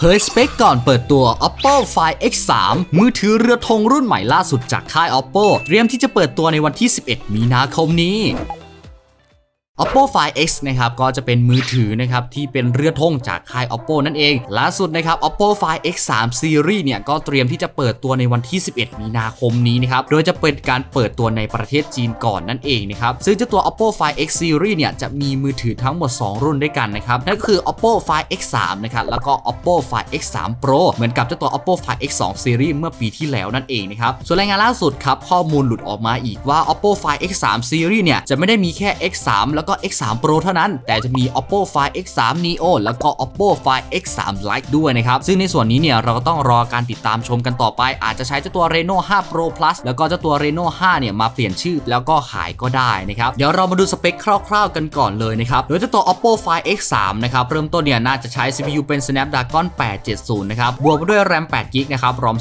เผยสเปคก่อนเปิดตัว Oppo Find X3 มือถือเรือธงรุ่นใหม่ล่าสุดจากค่าย Oppo เตรียมที่จะเปิดตัวในวันที่ 11 มีนาคมนี้ Oppo Find X นะครับก็จะเป็นมือถือนะครับที่เป็นเรือธงจากค่าย Oppo นั่นเองล่าสุดนะครับ Oppo Find X3 Series เนี่ยก็เตรียมที่จะเปิดตัวในวันที่ 11 มีนาคมนี้นะครับโดยจะเป็นการเปิดตัวในประเทศจีนก่อนนั่นเองนะครับซึ่งเจ้าตัว Oppo Find X Series เนี่ยจะมีมือถือทั้งหมด 2 รุ่นด้วยกันนะครับนั่นคือ Oppo Find X3 นะครับแล้วก็ Oppo Find X3 Pro เหมือนกับเจ้าตัว Oppo Find X2 Series เมื่อปีที่แล้วนั่นเองนะครับส่วนรายงานล่าสุดครับข้อมูลหลุดออกมาอีกว่า Oppo Find X3 Series เนี่ยจะไม่ได้มีแค่ X3 แล้วก็ X3 Pro เท่านั้น แต่จะมี Oppo Find X3 Neo แล้วก็ Oppo Find X3 Lite ด้วยนะครับ ซึ่งในส่วนนี้เนี่ยเราก็ต้องรอการติดตามชมกันต่อไป อาจจะใช้เจ้าตัว Reno 5 Pro Plus แล้วก็เจ้าตัว Reno 5 เนี่ยมาเปลี่ยนชื่อแล้วก็ขายก็ได้นะครับ เดี๋ยวเรามาดูสเปคคร่าวๆกันก่อนเลยนะครับ โดยเจ้าตัว Oppo Find X3 นะครับ เริ่มต้นเนี่ยน่าจะใช้ CPU เป็น Snapdragon 870 นะครับ บวกด้วย RAM 8 GB นะครับ ROM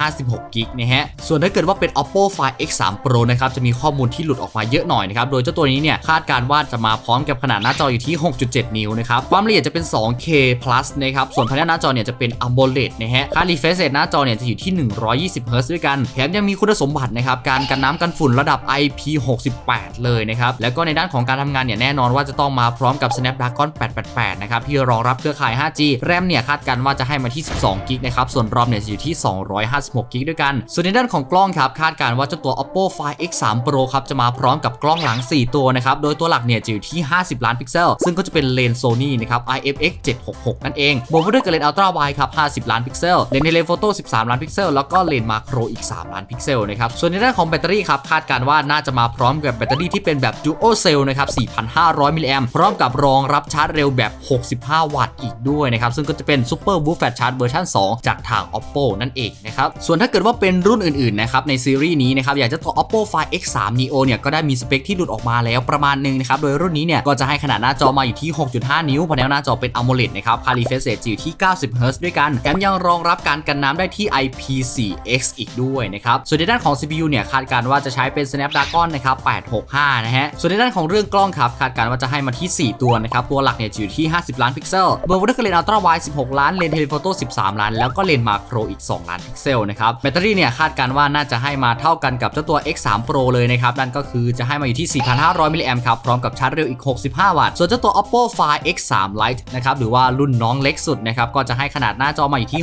256 GB นะฮะ ส่วนถ้าเกิดว่าเป็น Oppo Find X3 Pro นะครับ จะมีข้อมูลที่หลุดออกมาเยอะหน่อยนะครับ โดยเจ้าตัวนี้เนี่ยคาดการว่าจะมาพร้อมกับขนาดหน้าจออยู่ที่ 6.7 นิ้วนะครับ ความละเอียดจะเป็น 2K plus นะครับ ส่วนภายในหน้าจอเนี่ยจะเป็น AMOLED นะฮะ ค่า refresh rate หน้าจอเนี่ยจะอยู่ที่ 120 Hz ด้วยกัน แถมยังมีคุณสมบัตินะครับ การกันน้ำกันฝุ่นระดับ IP68 เลยนะครับ แล้วก็ในด้านของการทำงานเนี่ยแน่นอนว่าจะต้องมาพร้อมกับ Snapdragon 888 นะครับ ที่รองรับเครือข่าย 5G RAM เนี่ยคาดการณ์ว่าจะให้มาที่ 12 GB นะครับ ส่วน ROM เนี่ยจะอยู่ที่ 256 GB ด้วยกัน ส่วนในด้านของกล้องครับคาดการณ์ว่าเจ้าตัว Oppo Find X3 Pro ครับจะมาพร้อมกับกล้องหลัง 4 ตัวนะครับ โดยตัวหลักเนี่ยจะอยู่ที่ 50 ล้านพิกเซล ซึ่งก็จะเป็นเลนส์ Sony นะครับ IFX 766 นั่นเอง บวกไปด้วยกับเลนส์ Ultra Wide ครับ 50 ล้านพิกเซล เลนส์เทเลโฟโต้ 13 ล้านพิกเซล แล้วก็เลนส์มาโครอีก 3 ล้านพิกเซลนะครับ ส่วนในด้านของแบตเตอรี่ครับคาดการณ์ว่าน่าจะมาพร้อมกับแบตเตอรี่ที่เป็นแบบ Dual Cell นะครับ 4,500 มิลลิแอมพร้อมกับรองรับชาร์จเร็วแบบ 65 วัตต์อีกด้วยนะครับ ซึ่งก็จะเป็น Super Boost Fast Charge เวอร์ชัน2 จากทาง Oppo นั่นเองนะครับส่วนถ้าเกิดว่าเป็นรุ่นอื่นๆนะครับในซีรีส์นี้นะครับอยากจะตัว Oppo Find X3 Neo เนี่ยก็ได้มีสเปคที่หลุดออกมาแล้วประมาณนึงนะครับโดยรุ่นนี้เนี่ยก็จะให้ขนาดหน้าจอมาอยู่ที่ 6.5 นิ้วภายในหน้าจอเป็น AMOLED นะครับค่า refresh rate จอยู่ที่ 90 Hz ด้วยกันแถมยังรองรับการกันน้ำได้ที่ IP4X อีกด้วยนะครับส่วนในด้านของ CPU เนี่ยคาดการณ์ว่าจะใช้เป็น Snapdragon นะครับ 865 นะฮะส่วนในด้านของเรื่องกล้องครับคาดการณ์ว่าจะให้มาที่ 4 ตัวนะครับตัวหลักเนี่ยจะอยู่ที่ 50 ล้านพิกเซลเบวกด้วยกับเลนส์ Ultra Wide 16 ล้านเลนส์ Telephoto 13 ล้าน แล้วก็เลนมาโครอีก 2 ล้านพิกเซลนะครับแบตเตอรี่เนี่ยคาดการว่าน่าจะให้มาเท่ากันกับเจ้าตัว X3 Pro เลยนะครับนั่นก็คือจะให้มาอยู่ที่ 4,500 มิลลิแอมครับพร้อมกับชาร์จเร็วอีก 65 วัตต์ ส่วนเจ้าตัว Oppo Find X3 Lite นะครับ หรือว่ารุ่นน้องเล็กสุดนะครับ ก็จะให้ขนาดหน้าจอมาอยู่ที่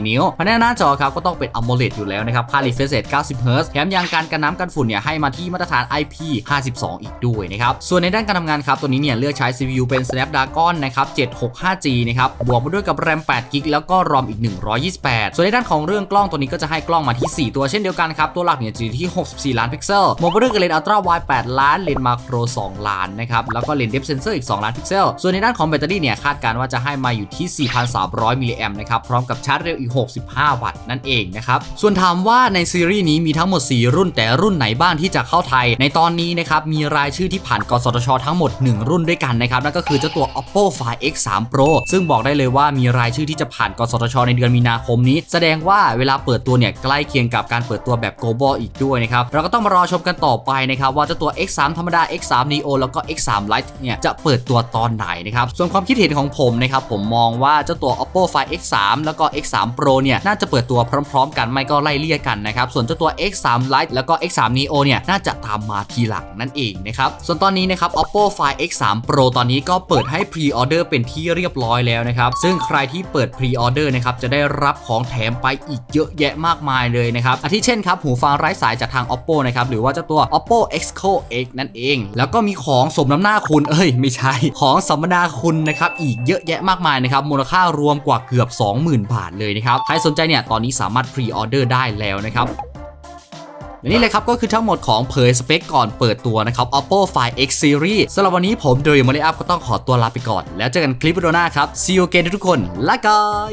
6.44 นิ้วภายในหน้าจอครับก็ต้องเป็น AMOLED อยู่แล้วนะครับค่า refresh rate 90 Hz แถมยังการกันน้ำกันฝุ่นเนี่ยให้มาที่มาตรฐาน IP52 อีกด้วยนะครับ ส่วนในด้านการทำงานครับ ตัวนี้เนี่ยเลือกใช้ CPU เป็น Snapdragon นะครับ 765G นะครับ บวกมาด้วยกับ RAM 8 g b แล้วก็ ROM อีก 128 ส่วนในด้านของเรื่องกล้องตัวนี้ก็จะให้กล้องมาที่ 4 ตัวเช่นเดียวกันครับ ตัวหลักเนี่ยจะอยู่ที่ 64 ล้านพิกเซลบวกมาด้วยกับเลนส์ Ultra Wide 8 ล้าน เลนส์มาโคร2ล้านนะครับ แล้วก็เลนส์ Depth Sensor อีก 2 ล้านพิกเซล ส่วนในด้านของแบตเตอรี่เนี่ยคาดการณ์ว่าจะให้มาอยู่ที่ 4,300 มิลลิแอมนะครับ พร้อมกับชาร์จเร็วอีก 65 วัตต์นั่นเองนะครับ ส่วนถามว่าในซีรีส์นี้มีทั้งหมด 4 รุ่นแต่รุ่นไหนบ้างที่จะเข้าไทย ในตอนนี้นะครับมีรายชื่อที่ผ่านกสทช ทั้งหมด 1 รุ่นด้วยกันนะครับนั่นก็คือเจ้าตัว Oppo Find X3 Pro ซึ่งบอกได้เลยว่ามีรายชื่อที่จะผ่านกสทช ในเดือนมีนาคมนี้ แสดงว่าเวลาเปิดตัวเนี่ยใกล้เคียงกับการเปิดตัวแบบ global อีกด้วยนะครับเราก็ต้องมารอชมกันต่อไปนะครับว่าเจ้าตัว X3 ธรรมดา X3 Neo แล้วก็ X3 Lite เนี่ยจะเปิดตัวตอนไหนนะครับ ส่วนความคิดเห็นของผมนะครับผมมองว่าเจ้าตัว Oppo Find X3 แล้วก็ X3 Pro เนี่ยน่าจะเปิดตัวพร้อม ๆ กันไม่ก็ไล่เลี่ยกันนะครับส่วนเจ้าตัว X3 Lite แล้วก็ X3 Neo เนี่ยน่าจะตามมาทีหลังนั่นเองนะครับส่วนตอนนี้นะครับ Oppo Find X3 Pro ตอนนี้ก็เปิดให้ Pre-order เป็นที่เรียบร้อยแล้วนะครับซึ่งใครที่เปิด Pre-order นะครับจะได้รับของแถมไปอีกเยอะแยะมากมายเลยนะครับอาทิเช่นครับหูฟังไร้สายจากทาง Oppo นะครับหรือว่าเจ้าตัว Oppo Xco X นั่นเอง แล้วก็มีของของสมน้ำหน้าคุณเอ้ย ไม่ใช่ ของสัมมนาคุณนะครับอีกเยอะแยะมากมายนะครับมูลค่ารวมกว่าเกือบ 20,000 บาทเลยนะครับใครสนใจเนี่ยตอนนี้สามารถ Pre-order ได้แล้วนะครับและนี่เลยครับ ก็คือทั้งหมดของเผยสเปคก่อนเปิดตัวนะครับ Oppo Find X Series สำหรับวันนี้ผมโดยมาริอัพก็ต้องขอตัวลาไปก่อน แล้วเจอกันคลิปวิดีโอหน้าครับ See you again ทุกคนละกาย